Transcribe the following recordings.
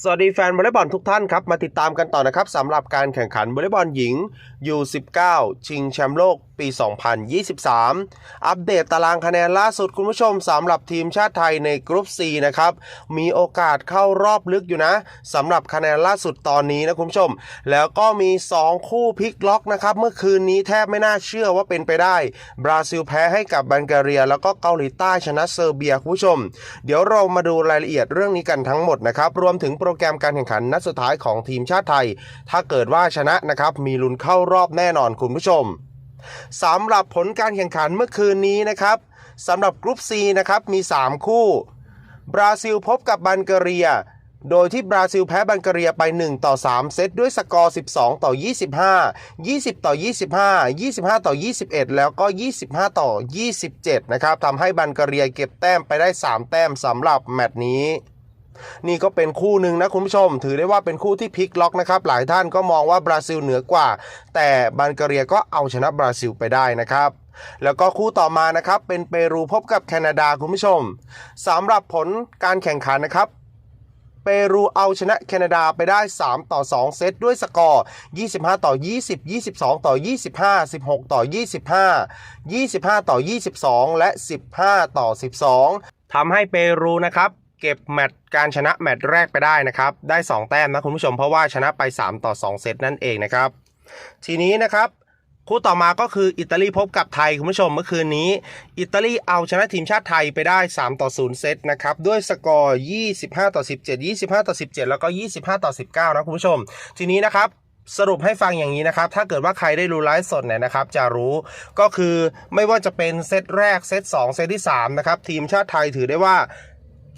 สวัสดีแฟนวอลเลย์บอลทุกท่านครับ มาติดตามกันต่อนะครับสำหรับการแข่งขันวอลเลย์บอลหญิง U19 ชิงแชมป์โลก ปี 2023 อัปเดตตารางคะแนนล่าสุดคุณผู้ชมสำหรับทีมชาติไทยในกรุ๊ป C นะครับ มีโอกาสเข้ารอบลึกอยู่นะสำหรับคะแนนล่าสุดตอนนี้นะคุณผู้ชม แล้วก็มี 2 คู่พลิกล็อกนะครับเมื่อคืนนี้แทบไม่น่าเชื่อว่าเป็นไปได้ บราซิลแพ้ให้กับบัลแกเรีย แล้วก็เกาหลีใต้ชนะเซอร์เบียคุณผู้ชม เดี๋ยวเรามาดูรายละเอียดเรื่องนี้กันทั้งหมดนะครับรวมถึงโปรแกรมการแข่งขันนัดสุดท้ายของทีมชาติไทย ถ้าเกิดว่าชนะนะครับมีลุ้นเข้ารอบแน่นอนคุณผู้ชม สำหรับผลการแข่งขันเมื่อคืนนี้นะครับสำหรับกรุ๊ป C นะครับมี 3 คู่ บราซิลพบกับบัลแกเรีย โดยที่บราซิลแพ้บัลแกเรียไป 1 ต่อ 3 เซตด้วยสกอร์ 12 ต่อ 25 20 ต่อ 25 25 ต่อ 21 แล้วก็ 25 ต่อ 27 นะครับทำให้บัลแกเรียเก็บแต้มไปได้ 3 แต้มสำหรับแมตช์นี้ นี่ก็เป็นคู่หนึ่งนะคุณผู้ชม ถือได้ว่าเป็นคู่ที่พลิกล็อกนะครับ หลายท่านก็มองว่าบราซิลเหนือกว่า แต่บัลแกเรียก็เอาชนะบราซิลไปได้นะครับแล้วก็คู่ต่อมานะครับ เป็นเปรูพบกับแคนาดาคุณผู้ชมสำหรับผลการแข่งขันนะครับ เปรูเอาชนะแคนาดาไปได้ 3 ต่อ 2 เซตด้วยสกอร์ 25 ต่อ 20 22 ต่อ 25 16 ต่อ 25 25 ต่อ 22 และ 15 ต่อ 12ทำให้เปรูนะครับ เก็บแมตช์การชนะแมตช์แรกไปได้นะครับ ได้ 2 แต้มนะคุณผู้ชมเพราะว่าชนะไป 3 ต่อ 2 เซตนั่นเองนะครับ ทีนี้นะครับคู่ต่อมาก็คืออิตาลีพบกับไทย คุณผู้ชมเมื่อคืนนี้ อิตาลีเอาชนะทีมชาติไทยไปได้ 3 ต่อ 0 เซตนะครับ ด้วยสกอร์ 25 ต่อ 17 25 ต่อ 17 แล้วก็ 25 ต่อ 19 นะคุณผู้ชม ทีนี้นะครับสรุปให้ฟังอย่างนี้นะครับ ถ้าเกิดว่าใครได้รู้ไลฟ์สดเนี่ยนะครับ จะรู้ก็คือไม่ว่าจะเป็นเซตแรกเซต2 เซตที่3นะครับทีมชาติไทยถือได้ว่า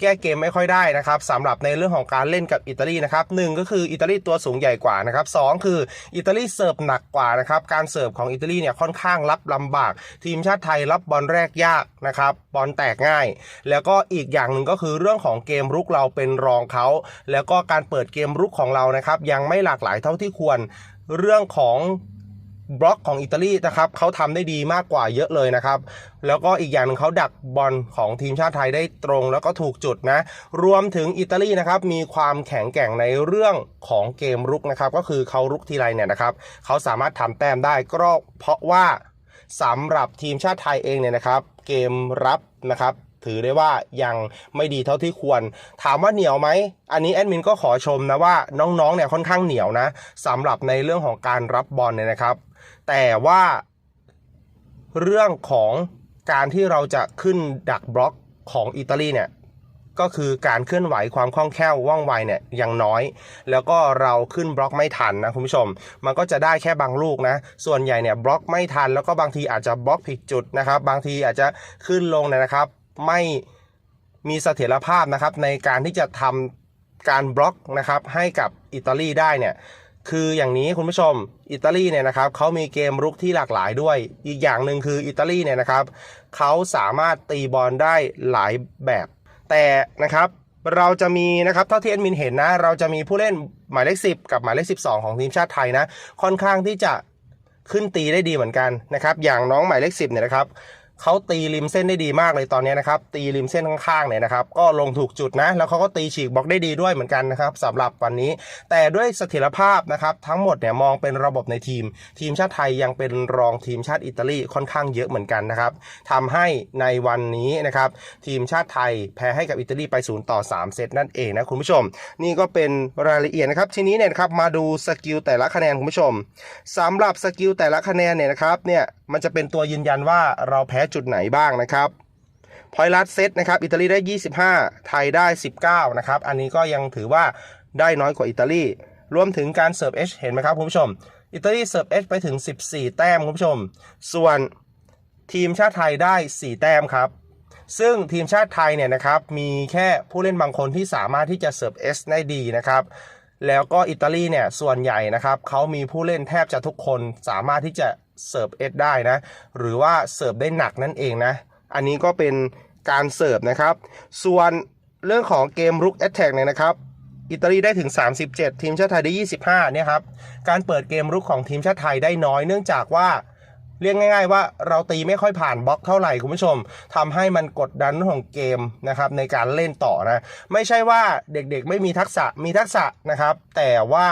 แก้เกมไม่ค่อยได้นะครับสำหรับในเรื่องของการเล่นกับอิตาลีนะครับหนึ่งก็คืออิตาลีตัวสูงใหญ่กว่านะครับสองคืออิตาลีเสิร์ฟหนักกว่านะครับการเสิร์ฟของอิตาลีเนี่ยค่อนข้างรับลำบาก ทีมชาติไทยรับบอลแรกยากนะครับบอลแตกง่าย แล้วก็อีกอย่างหนึ่งก็คือเรื่องของเกมรุกเราเป็นรองเขาแล้วก็การเปิดเกมรุกของเรานะครับยังไม่หลากหลายเท่าที่ควรเรื่องของ บล็อกของอิตาลีนะครับเขาทำได้ดีมากกว่าเยอะเลยนะครับ แล้วก็อีกอย่างหนึงเขาดักบอลของทีมชาติไทยได้ตรงแล้วก็ถูกจุดนะ รวมถึงอิตาลีนะครับมีความแข็งแกร่งในเรื่องของเกมรุกนะครับ ก็คือเขารุกทีไรเนี่ยนะครับเขาสามารถทำแต้มได้ก็เพราะว่าสำหรับทีมชาติไทยเองเนี่ยนะครับ เกมรับนะครับถือได้ว่ายังไม่ดีเท่าที่ควร ถามว่าเหนียวไหม อันนี้แอดมินก็ขอชมนะว่าน้องๆเนี่ยค่อนข้างเหนียวนะสำหรับในเรื่องของการรับบอลเนี่ยนะครับ แต่ว่าเรื่องของการที่เราจะขึ้นดักบล็อกของอิตาลีเนี่ยก็คือการเคลื่อนไหวความคล่องแคล่วว่องไวเนี่ยยังน้อย แล้วก็เราขึ้นบล็อกไม่ทันนะคุณผู้ชม มันก็จะได้แค่บางลูกนะ ส่วนใหญ่เนี่ยบล็อกไม่ทัน แล้วก็บางทีอาจจะบล็อกผิดจุดนะครับ บางทีอาจจะขึ้นลงเนยนะครับ ไม่มีเสถียรภาพนะครับในการที่จะทำการบล็อกนะครับให้กับอิตาลีได้เนี่ย คืออย่างนี้คุณผู้ชมอิตาลีเนี่ยนะครับเขามีเกมรุกที่หลากหลายด้วย อีกอย่างหนึ่งคืออิตาลีเนี่ยนะครับเขาสามารถตีบอลได้หลายแบบ แต่นะครับเราจะมีนะครับเท่าที่แอดมินเห็นนะ เราจะมีผู้เล่นหมายเลข 10 กับหมายเลข 12 ของทีมชาติไทยนะ ค่อนข้างที่จะขึ้นตีได้ดีเหมือนกันนะครับ อย่างน้องหมายเลข 10เนี่ยนะครับ เขาตีริมเส้นได้ดีมากเลยตอนนี้นะครับ ตีริมเส้นข้างๆเนี่ยนะครับ ก็ลงถูกจุดนะ แล้วเขาก็ตีฉีกบล็อกได้ดีด้วยเหมือนกันนะครับสำหรับวันนี้ แต่ด้วยเสถียรภาพนะครับ ทั้งหมดเนี่ยมองเป็นระบบในทีม ทีมชาติไทยยังเป็นรองทีมชาติอิตาลีค่อนข้างเยอะเหมือนกันนะครับทำให้ในวันนี้นะครับ ทีมชาติไทยแพ้ให้กับอิตาลีไป0ต่อ3 เซตนั่นเองนะคุณผู้ชม นี่ก็เป็นรายละเอียดนะครับ ทีนี้เนี่ยนะครับมาดูสกิลแต่ละคะแนนคุณผู้ชมสำหรับสกิลแต่ละคะแนนเนี่ยนะครับเนี่ยมันจะเป็นตัวยืนยันว่าเราแพ้จุดไหนบ้างนะครับพอยลัดเซตนะครับอิตาลีได้ 25 ไทยได้ 19 นะครับ อันนี้ก็ยังถือว่าได้น้อยกว่าอิตาลีรวมถึงการเสิร์ฟเอชเห็นไหมครับคุณผู้ชม อิตาลีเสิร์ฟเอชไปถึง 14 แต้มคุณผู้ชม ส่วนทีมชาติไทยได้ 4 แต้มครับ ซึ่งทีมชาติไทยเนี่ยนะครับมีแค่ผู้เล่นบางคนที่สามารถที่จะเสิร์ฟเอสได้ดีนะครับแล้วก็อิตาลีเนี่ยส่วนใหญ่นะครับเขามีผู้เล่นแทบจะทุกคนสามารถที่จะ เสิร์ฟเอสได้นะ หรือว่าเสิร์ฟได้หนักนั่นเองนะ อันนี้ก็เป็นการเสิร์ฟนะครับ ส่วนเรื่องของเกมรุกแอตแทกเนี่ยนะครับอิตาลีได้ถึง 37 ทีมชาติไทยได้ 25เนี่ยครับการเปิดเกมรุกของทีมชาติไทยได้น้อยเนื่องจากว่าเรียกง่าย ๆ ว่าเราตีไม่ค่อยผ่านบล็อกเท่าไหร่คุณผู้ชมทำให้มันกดดันเรื่องของเกมนะครับในการเล่นต่อนะ ไม่ใช่ว่าเด็กๆไม่มีทักษะมีทักษะนะครับ แต่ว่า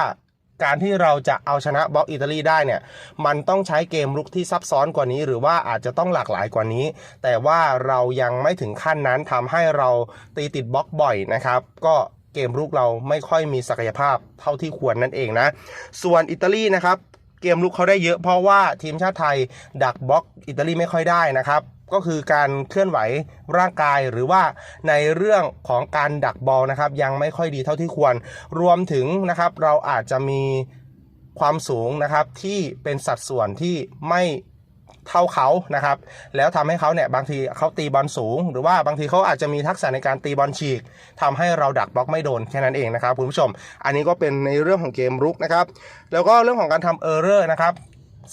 การที่เราจะเอาชนะบล็อกอิตาลีได้เนี่ยมันต้องใช้เกมลุกที่ซับซ้อนกว่านี้ หรือว่าอาจจะต้องหลากหลายกว่านี้ แต่ว่าเรายังไม่ถึงขั้นนั้นทำให้เราตีติดบล็อกบ่อยนะครับ ก็เกมลุกเราไม่ค่อยมีศักยภาพเท่าที่ควรนั่นเองนะ ส่วนอิตาลีนะครับ เกมลุกเขาได้เยอะเพราะว่าทีมชาติไทยดักบล็อกอิตาลีไม่ค่อยได้นะครับ ก็คือการเคลื่อนไหวร่างกายหรือว่าในเรื่องของการดักบอลนะครับ ยังไม่ค่อยดีเท่าที่ควร รวมถึงนะครับเราอาจจะมีความสูงนะครับที่เป็นสัดส่วนที่ไม่ เท่าเขานะครับ แล้วทำให้เขาเนี่ยบางทีเขาตีบอลสูง หรือว่าบางทีเขาอาจจะมีทักษะในการตีบอลฉีกทำให้เราดักบล็อกไม่โดนแค่นั้นเองนะครับคุณผู้ชม อันนี้ก็เป็นในเรื่องของเกมรุกนะครับ แล้วก็เรื่องของการทำเออร์เรอร์นะครับ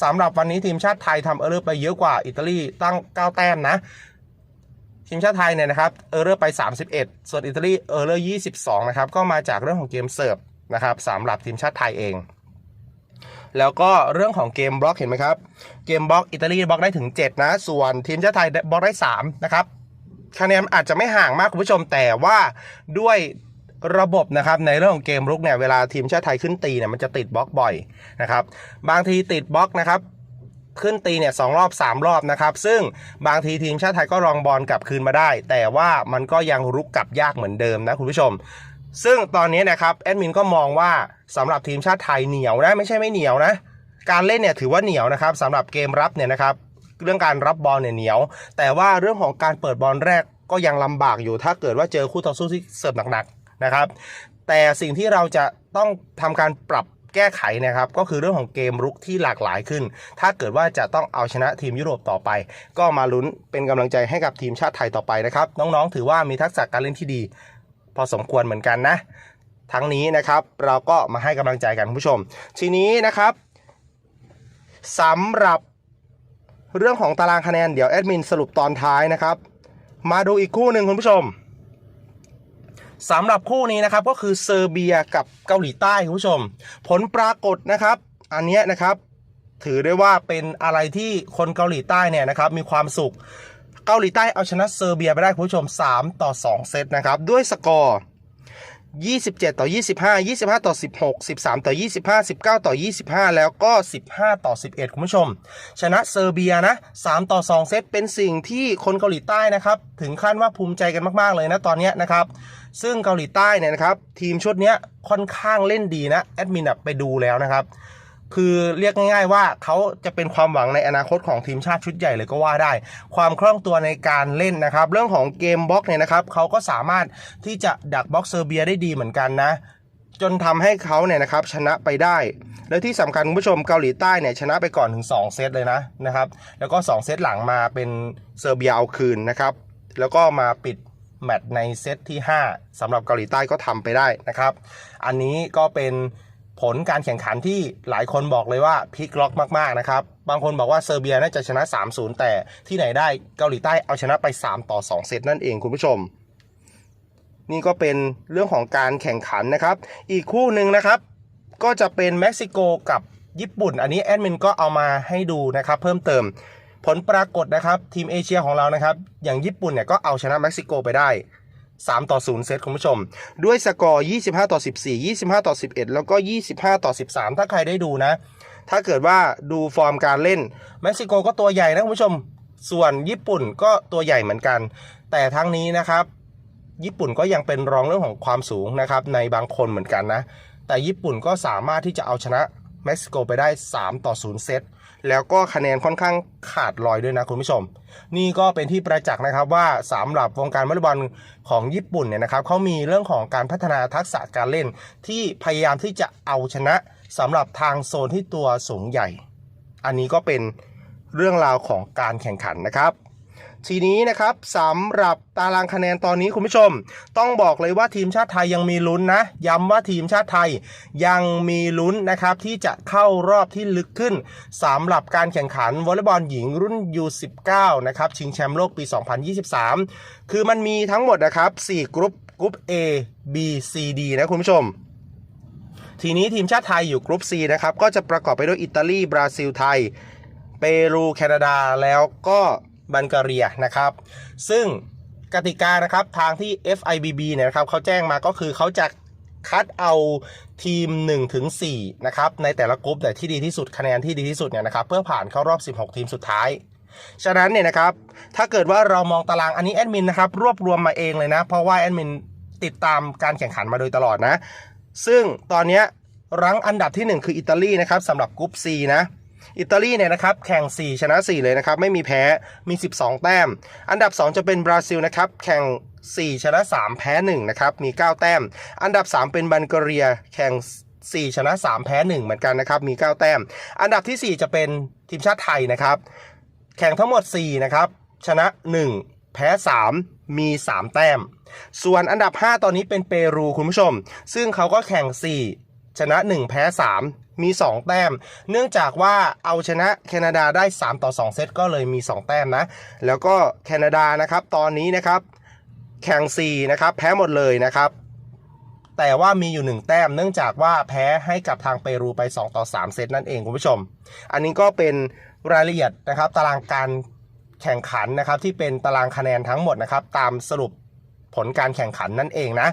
สำหรับวันนี้ทีมชาติไทยทำเออร์เรอร์ไปเยอะกว่าอิตาลีตั้ง 9 แต้มนะทีมชาติไทยเนี่ยนะครับเออร์เรอร์ไป 31 ส่วนอิตาลีเออร์เรอร์22 นะครับ ก็มาจากเรื่องของเกมเสิร์ฟนะครับสำหรับทีมชาติไทยเอง แล้วก็เรื่องของเกมบล็อกเห็นไหมครับ เกมบล็อกอิตาลีบล็อกได้ถึง 7 นะ ส่วนทีมชาติไทยบล็อกได้ 3 นะครับคะแนนอาจจะไม่ห่างมากคุณผู้ชมแต่ว่าด้วยระบบนะครับในเรื่องของเกมรุกเนี่ยเวลาทีมชาติไทยขึ้นตีเนี่ยมันจะติดบล็อกบ่อยนะครับบางทีติดบล็อกนะครับขึ้นตีเนี่ยสองรอบ 3 รอบนะครับ ซึ่งบางทีทีมชาติไทยก็รองบอลกลับคืนมาได้ แต่ว่ามันก็ยังรุกกลับยากเหมือนเดิมนะคุณผู้ชม ซึ่งตอนนี้นะครับแอดมินก็มองว่าสำหรับทีมชาติไทยเหนียวนะไม่ใช่ไม่เหนียวนะ การเล่นเนี่ยถือว่าเหนียวนะครับสำหรับเกมรับเนี่ยนะครับเรื่องการรับบอลเนี่ยเหนียว แต่ว่าเรื่องของการเปิดบอลแรกก็ยังลำบากอยู่ ถ้าเกิดว่าเจอคู่ต่อสู้ที่เสิร์ฟหนักๆนะครับ แต่สิ่งที่เราจะต้องทำการปรับแก้ไขนะครับก็คือเรื่องของเกมรุกที่หลากหลายขึ้น ถ้าเกิดว่าจะต้องเอาชนะทีมยุโรปต่อไป ก็มาลุ้นเป็นกำลังใจให้กับทีมชาติไทยต่อไปนะครับ น้องๆ ถือว่ามีทักษะการเล่นที่ดี พอสมควรเหมือนกันนะ ทั้งนี้นะครับเราก็มาให้กำลังใจกันคุณผู้ชม ทีนี้นะครับสำหรับเรื่องของตารางคะแนนเดี๋ยวแอดมินสรุปตอนท้ายนะครับ มาดูอีกคู่หนึ่งคุณผู้ชมสำหรับคู่นี้นะครับก็คือเซอร์เบียกับเกาหลีใต้คุณผู้ชม ผลปรากฏนะครับ อันนี้นะครับ ถือได้ว่าเป็นอะไรที่คนเกาหลีใต้เนี่ยนะครับ มีความสุข เกาหลีใต้เอาชนะเซอร์เบียไปได้คุณผู้ชม 3 ต่อ 2 เซตนะครับ ด้วยสกอร์ 27 ต่อ 25 25 ต่อ 16 13 ต่อ 25 19 ต่อ 25 แล้วก็ 15 ต่อ 11 คุณผู้ชม ชนะเซอร์เบียนะ 3 ต่อ 2 เซตเป็นสิ่งที่คนเกาหลีใต้นะครับ ถึงขั้นว่าภูมิใจกันมากๆเลยนะตอนนี้นะครับ ซึ่งเกาหลีใต้เนี่ยนะครับ ทีมชุดนี้ค่อนข้างเล่นดีนะ แอดมินไปดูแล้วนะครับ คือเรียกง่ายๆว่าเขาจะเป็นความหวังในอนาคตของทีมชาติชุดใหญ่เลยก็ว่าได้ ความคล่องตัวในการเล่นนะครับ เรื่องของเกมบล็อกเนี่ยนะครับเขาก็สามารถที่จะดักบล็อกเซอร์เบียได้ดีเหมือนกันนะจนทำให้เขาเนี่ยนะครับชนะไปได้ และที่สำคัญคุณผู้ชมเกาหลีใต้เนี่ยชนะไปก่อนถึง 2 เซตเลยนะนะครับ แล้วก็ 2 เซตหลังมาเป็นเซอร์เบียเอาคืนนะครับ แล้วก็มาปิดแมตช์ในเซตที่ 5สำหรับเกาหลีใต้ก็ทำไปได้นะครับ อันนี้ก็เป็น ผลการแข่งขันที่หลายคนบอกเลยว่าพลิกล็อกมากๆนะครับ บางคนบอกว่าเซอร์เบียน่าจะชนะ 3-0 แต่ที่ไหนได้เกาหลีใต้เอาชนะไป 3 ต่อ 2 เซตนั่นเองคุณผู้ชม นี่ก็เป็นเรื่องของการแข่งขันนะครับ อีกคู่หนึ่งนะครับ ก็จะเป็นเม็กซิโกกับญี่ปุ่น อันนี้แอดมินก็เอามาให้ดูนะครับ เพิ่มเติม ผลปรากฏนะครับทีมเอเชียของเรานะครับ อย่างญี่ปุ่นเนี่ยก็เอาชนะเม็กซิโกไปได้ 3 ต่อ 0 เซตคุณผู้ชม ด้วยสกอร์ 25 ต่อ 14 25 ต่อ 11 แล้วก็ 25 ต่อ 13 ถ้าใครได้ดูนะ ถ้าเกิดว่าดูฟอร์มการเล่นเม็กซิโกก็ตัวใหญ่นะคุณผู้ชม ส่วนญี่ปุ่นก็ตัวใหญ่เหมือนกัน แต่ทั้งนี้นะครับ ญี่ปุ่นก็ยังเป็นรองเรื่องของความสูงนะครับในบางคนเหมือนกันนะ แต่ญี่ปุ่นก็สามารถที่จะเอาชนะเม็กซิโกไปได้ 3 ต่อ 0 เซต แล้วก็คะแนนค่อนข้างขาดลอยด้วยนะคุณผู้ชม นี่ก็เป็นที่ประจักษ์นะครับว่าสำหรับวงการวอลเลย์บอลของญี่ปุ่นเนี่ยนะครับเขามีเรื่องของการพัฒนาทักษะการเล่น ที่พยายามที่จะเอาชนะสำหรับทางโซนที่ตัวสูงใหญ่ อันนี้ก็เป็นเรื่องราวของการแข่งขันนะครับ ทีนี้นะครับสำหรับตารางคะแนนตอนนี้คุณผู้ชม ต้องบอกเลยว่าทีมชาติไทยยังมีลุ้นนะ ย้ำว่าทีมชาติไทยยังมีลุ้นนะครับที่จะเข้ารอบที่ลึกขึ้นสำหรับการแข่งขันวอลเลย์บอลหญิงรุ่น U19 นะครับชิงแชมป์โลกปี 2023 คือมันมีทั้งหมดนะครับ4กรุ๊ปกรุ๊ป A B C D นะคุณผู้ชมทีนี้ทีมชาติไทยอยู่กรุ๊ป C นะครับ ก็จะประกอบไปด้วยอิตาลี บราซิล ไทย เปรู แคนาดา แล้วก็ บัลแกเรียนะครับ ซึ่งกติกานะครับทางที่ FIBB เนี่ยนะครับเขาแจ้งมาก็คือเขาจะคัดเอาทีม1ถึง4นะครับ ในแต่ละกลุ่มแต่ที่ดีที่สุดคะแนนที่ดีที่สุดเนี่ยนะครับ เพื่อผ่านเข้ารอบ 16 ทีมสุดท้าย ฉะนั้นเนี่ยนะครับ ถ้าเกิดว่าเรามองตารางอันนี้แอดมินนะครับรวบรวมมาเองเลยนะ เพราะว่าแอดมินติดตามการแข่งขันมาโดยตลอดนะ ซึ่งตอนนี้รั้งอันดับที่ 1 คืออิตาลีนะครับสำหรับกรุ๊ป C นะ อิตาลีเนี่ยนะครับแข่ง 4 ชนะ 4 เลยนะครับ ไม่มีแพ้มี 12 แต้ม อันดับ 2 จะเป็นบราซิลนะครับแข่ง 4 ชนะ 3 แพ้ 1 นะครับ มี 9 แต้ม อันดับ 3 เป็นบัลแกเรียแข่ง4 ชนะ 3 แพ้ 1 เหมือนกันนะครับ มี 9 แต้ม อันดับที่ 4 จะเป็นทีมชาติไทยนะครับ แข่งทั้งหมด 4 นะครับ ชนะ 1 แพ้ 3 มี 3 แต้ม ส่วนอันดับ 5 ตอนนี้เป็นเปรูคุณผู้ชม ซึ่งเขาก็แข่ง 4 ชนะ 1 แพ้ 3 มี 2 แต้ม เนื่องจากว่าเอาชนะแคนาดาได้ 3 ต่อ 2 เซตก็เลยมี 2 แต้มนะ แล้วก็แคนาดานะครับตอนนี้นะครับแข่ง4นะครับแพ้หมดเลยนะครับแต่ว่ามีอยู่ 1 แต้มเนื่องจากว่าแพ้ให้กับทางเปรูไป 2 ต่อ 3 เซตนั่นเองคุณผู้ชม อันนี้ก็เป็นรายละเอียดนะครับ ตารางการแข่งขันนะครับที่เป็นตารางคะแนนทั้งหมดนะครับ ตามสรุปผลการแข่งขันนั่นเองนะ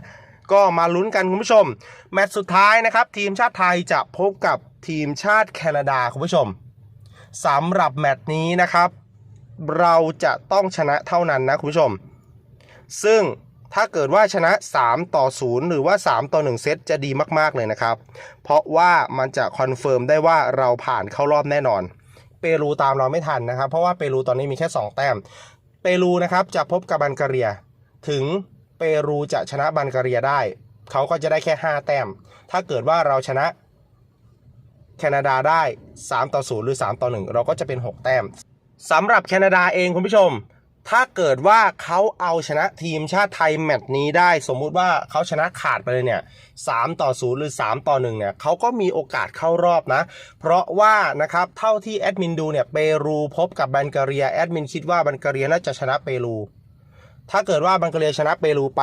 ก็มาลุ้นกันคุณผู้ชม แมตช์สุดท้ายนะครับ ทีมชาติไทยจะพบกับทีมชาติแคนาดาคุณผู้ชมสำหรับแมตช์นี้นะครับ เราจะต้องชนะเท่านั้นนะคุณผู้ชม ซึ่งถ้าเกิดว่าชนะ 3 ต่อ 0 หรือว่า 3 ต่อ 1 เซตจะดีมาก ๆ เลยนะครับ เพราะว่ามันจะคอนเฟิร์มได้ว่าเราผ่านเข้ารอบแน่นอน เปรูตามเราไม่ทันนะครับ เพราะว่าเปรูตอนนี้มีแค่ 2 แต้ม เปรูนะครับจะพบกับบัลแกเรียถึง เปรูจะชนะบัลแกเรียได้ เขาก็จะได้แค่ 5 แต้ม ถ้าเกิดว่าเราชนะแคนาดาได้ 3 ต่อ 0 หรือ 3 ต่อ 1 เราก็จะเป็น 6 แต้มสำหรับแคนาดาเองคุณผู้ชม ถ้าเกิดว่าเขาเอาชนะทีมชาติไทยแมตช์นี้ได้ สมมุติว่าเขาชนะขาดไปเลยเนี่ย3ต่อ 0 หรือ 3 ต่อ 1 เนี่ยเขาก็มีโอกาสเข้ารอบนะ เพราะว่านะครับเท่าที่แอดมินดูเนี่ยเปรูพบกับบัลแกเรียแอดมินคิดว่าบัลแกเรียน่าจะชนะเปรู ถ้าเกิดว่าบัลแกเรียชนะเปรูไป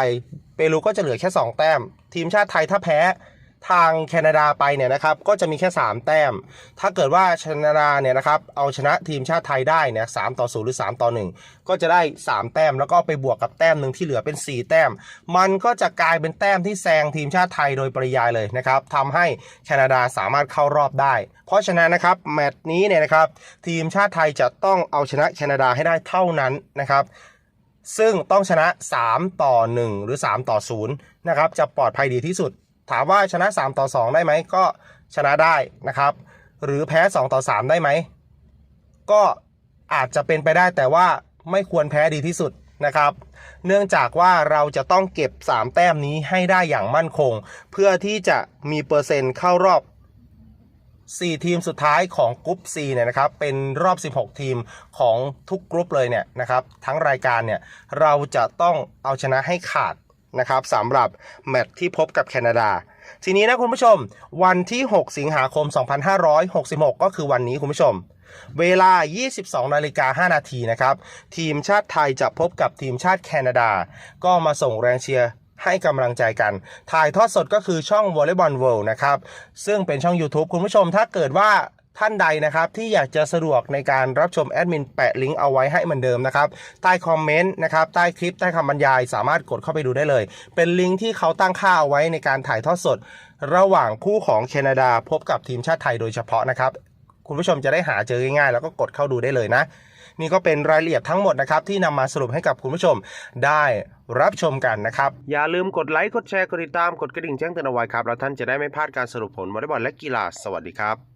เปรูก็จะเหลือแค่ 2 แต้ม ทีมชาติไทยถ้าแพ้ทางแคนาดาไปเนี่ยนะครับก็จะมีแค่ 3 แต้ม ถ้าเกิดว่าแคนาดาเนี่ยนะครับเอาชนะทีมชาติไทยได้เนี่ยสต่อ0หรือ3ต่อ1 ก็จะได้ 3 แต้มแล้วก็ไปบวกกับแต้มหนึ่งที่เหลือเป็น 4 แต้ม มันก็จะกลายเป็นแต้มที่แซงทีมชาติไทยโดยปริยายเลยนะครับทำให้แคนาดาสามารถเข้ารอบได้ เพราะฉะนั้นนะครับแมตช์นี้เนี่ยนะครับทีมชาติไทยจะต้องเอาชนะแคนาดาให้ได้เท่านั้นนะครับ ซึ่งต้องชนะ 3 ต่อ 1 หรือ 3 ต่อ0นะครับจะปลอดภัยดีที่สุด ถามว่าชนะ 3 ต่อ 2 ได้ไหมก็ชนะได้นะครับ หรือแพ้ 2 ต่อ 3 ได้ไหม ก็อาจจะเป็นไปได้แต่ว่าไม่ควรแพ้ดีที่สุดนะครับ เนื่องจากว่าเราจะต้องเก็บ 3 แต้มนี้ให้ได้อย่างมั่นคง เพื่อที่จะมีเปอร์เซ็นต์เข้ารอบ 4 ทีมสุดท้ายของกรุ๊ป C เนี่ยนะครับเป็นรอบ 16 ทีมของทุกกรุ๊ปเลยเนี่ยนะครับทั้งรายการเนี่ยเราจะต้องเอาชนะให้ขาดนะครับสำหรับแมตช์ที่พบกับแคนาดา ทีนี้นะคุณผู้ชม วันที่ 6 สิงหาคม 2566 ก็คือวันนี้คุณผู้ชม เวลา 22 นาฬิกา 5 นาทีนะครับ ทีมชาติไทยจะพบกับทีมชาติแคนาดา ก็มาส่งแรงเชียร์ ให้กำลังใจกัน ถ่ายทอดสดก็คือช่อง Volleyball World นะครับ ซึ่งเป็นช่อง YouTube คุณผู้ชมถ้าเกิดว่าท่านใดนะครับที่อยากจะสะดวกในการรับชมแอดมินแปะลิงก์เอาไว้ให้เหมือนเดิมนะครับใต้คอมเมนต์นะครับใต้คลิปใต้คำบรรยาย สามารถกดเข้าไปดูได้เลย เป็นลิงก์ที่เขาตั้งค่าเอาไว้ในการถ่ายทอดสด ระหว่างคู่ของแคนาดาพบกับทีมชาติไทยโดยเฉพาะนะครับ คุณผู้ชมจะได้หาเจอง่ายๆ แล้วก็กดเข้าดูได้เลยนะ นี่ก็เป็นรายละเอียดทั้งหมดนะครับที่นำมาสรุปให้กับคุณผู้ชมได้รับชมกันนะครับ อย่าลืมกดไลค์กดแชร์กดติดตามกดกระดิ่งแจ้งเตือนเอาไว้ครับ แล้วท่านจะได้ไม่พลาดการสรุปผลวอลเลย์บอลและกีฬาสวัสดีครับ